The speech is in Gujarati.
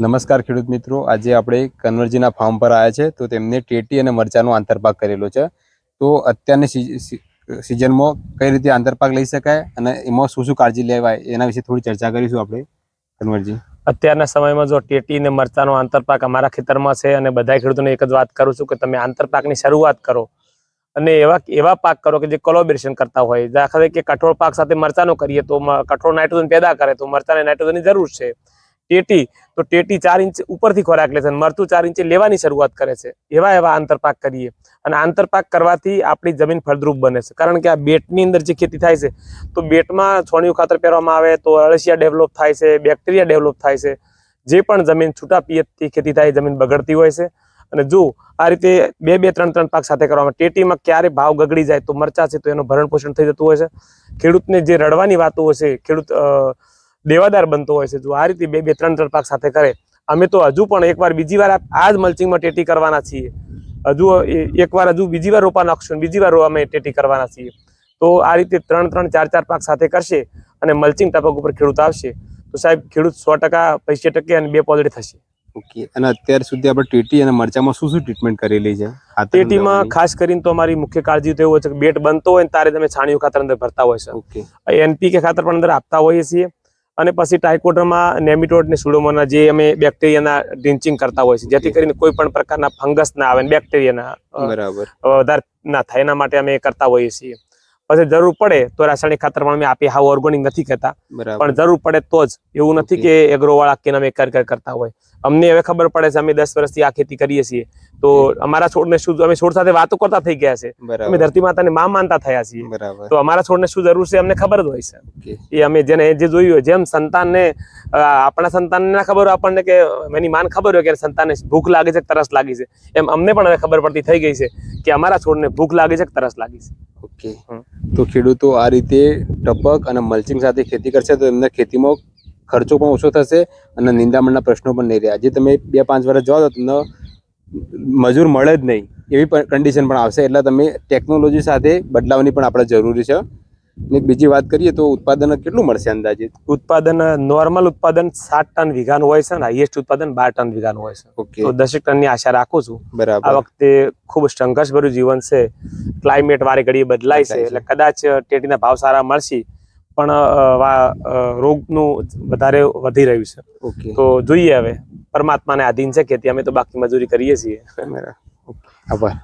નમસ્કાર ખેડૂત મિત્રો. આજે આપણે કન્વરજીના ફાર્મ પર આવ્યા છે તો તેમને ટેટી અને મરચાંનો આંતરપાક કરેલો છે. તો અત્યારની સિઝનમાં કઈ રીતે આંતરપાક લઈ શકાય અને એમાં શું શું કાળજી લેવાય એના વિશે થોડી ચર્ચા કરીશું આપણે. કન્વરજી. અત્યારના સમયમાં જો ટેટી અને મરચાંનો આંતરપાક અમારા ખેતરમાં છે અને બધા ખેડૂતોને એક જ વાત કરું છું કે તમે આંતરપાકની શરૂઆત કરો. અને એવા એવા પાક કરો કે જે કોલોબરેશન કરતા હોય. દાખલા તરીકે કઠોળ પાક સાથે મરચાનો કરીએ તો કઠોળ નાઇટ્રોજન પેદા કરે તો મરચાંને નાઇટ્રોજનની જરૂર છે. ટેટી, તો ટેટી ચાર ઇંચ ઉપરથી ખોરાક લે છે અને મરચું ચાર ઇંચે લેવાની શરૂઆત કરે છે. એવા એવા આંતરપાક કરીએ. અને આંતરપાક કરવાથી આપણી જમીન ફળદ્રુપ બને છે. કારણ કે આ બેટની અંદર જે ખેતી થાય છે, તો બેટમાં છોણિયું ખાતર પહેરવામાં આવે, તો અળસિયા ડેવલપ થાય છે, બેક્ટેરિયા ડેવલપ થાય છે. જે પણ જમીન છૂટા પિયતથી ખેતી થાય જમીન બગડતી હોય છે. અને જો આ રીતે બે બે, ત્રણ ત્રણ પાક સાથે કરવામાં ટેટીમાં ક્યારે ભાવ ગગડી જાય, તો મરચા છે, તો એનું ભરણ પોષણ થઈ જતું હોય છે. ખેડૂતને જે રડવાની વાતો હોય છે, ખેડૂત દેવાદાર બનતો હોય છે. જો આ રીતે બે બે ત્રણ ત્રણ પાક સાથે કરે અમે તો હજુ પણ એકવાર બીજી વાર આ જ મલ્ચિંગમાં ટેટી કરવાના છીએ. હજુ એકવાર હજુ બીજી વાર રોપા નાખશું બીજી વાર અમે ટેટી કરવાના છીએ. તો આ રીતે ત્રણ ત્રણ ચાર ચાર પાક સાથે કરશે અને મલ્ચિંગ ટપક ઉપર ખેડૂત આવશે. તો સાહેબ ખેડૂત સો ટકા પૈસે ટકે અને બે પોઝિટિવ થશે. ઓકે. અને અત્યાર સુધી આપણે ટેટી અને મરચામાં શું શું ટ્રીટમેન્ટ કરેલી છે? ટેટીમાં ખાસ કરીને તો અમારી મુખ્ય કાળજી તો એવું હોય છે કે બેટ બનતો હોય ને તારે તમે છાણિયું ખાતર અંદર ભરતા હોય છે. ઓકે. એનપીકે ખાતર પણ અંદર આપતા હોઈએ છીએ. અને પછી ટાઇકોડરમાં નેમિટોડ ને સુડોમોના જે અમે બેક્ટેરિયાના ડ્રિન્ચિંગ કરતા હોય છે. જેથી કરીને કોઈ પણ પ્રકારના ફંગસ ના આવે બેક્ટેરિયાના બરાબર. વધારે ના થાય. એના માટે અમે કરતા હોઈએ છીએ. પછી જરૂર પડે તો રાસાયણિક ખાતર પણ અમે આપીએ હાવ ઓર્ગોનિક નથી કહેતા. પણ જરૂર પડે તો જ. એવું નથી કે એગ્રો વાળા કે અમે કર કર કરતા હોય. અમને હવે ખબર પડે છે અમે દસ વર્ષથી આ ખેતી કરીએ છીએ. તો અમારા છોડને શું અમે છોડ સાથે વાતો કરતા થઈ ગયા છે. અમે ધરતી માતાને માં માનતા થયા છીએ. તો અમારા છોડને શું જરૂર છે અમને ખબર જ હોય છે. એ અમે જેને જે જોયું હોય જેમ સંતાનને આપણા સંતાનને ના ખબર હોય આપણને કે એની માન ખબર હોય કે સંતાનને ભૂખ લાગે છે તરસ લાગી છે. એમ અમને પણ હવે ખબર પડતી થઈ ગઈ છે કે અમારા છોડને ભૂખ લાગે છે તરસ લાગી છે. ઓકે. તો ખેડૂતો આ રીતે ટપક અને મલ્ચિંગ સાથે ખેતી કરશે તો એમને ખેતીમાં ખર્ચો પણ ઓછો થશે અને નિંદામણના પ્રશ્નો પણ નહીં રહ્યા જે તમે બે પાંચ વર્ષ જાઓ તો તમને મજૂર મળે જ નહીં. એવી કન્ડિશન પણ આવશે. એટલે તમે ટેકનોલોજી સાથે બદલાવની પણ આપણે જરૂરી છે. ને બીજી વાત કરીએ તો ઉત્પાદન કેટલું મળશે અંદાજે? ઉત્પાદન નોર્મલ ઉત્પાદન સાત ટન વીઘાનું હોય છે ને હાઈએસ્ટ ઉત્પાદન બાર ટન વીઘાનું હોય છે. ઓકે. તો દસેક ટનની આશા રાખું છું. આ વખતે ખૂબ સંઘર્ષભર્યું જીવન છે. ક્લાઇમેટ વારે ઘડીએ બદલાય છે. એટલે કદાચ ટેટીના ભાવ સારા મળશે પણ રોગનું વધારે વધી રહ્યું છે. ઓકે. તો જોઈએ હવે. પરમાત્માને આધીન છે કે અમે તો બાકી મજૂરી કરીએ છીએ. આભાર.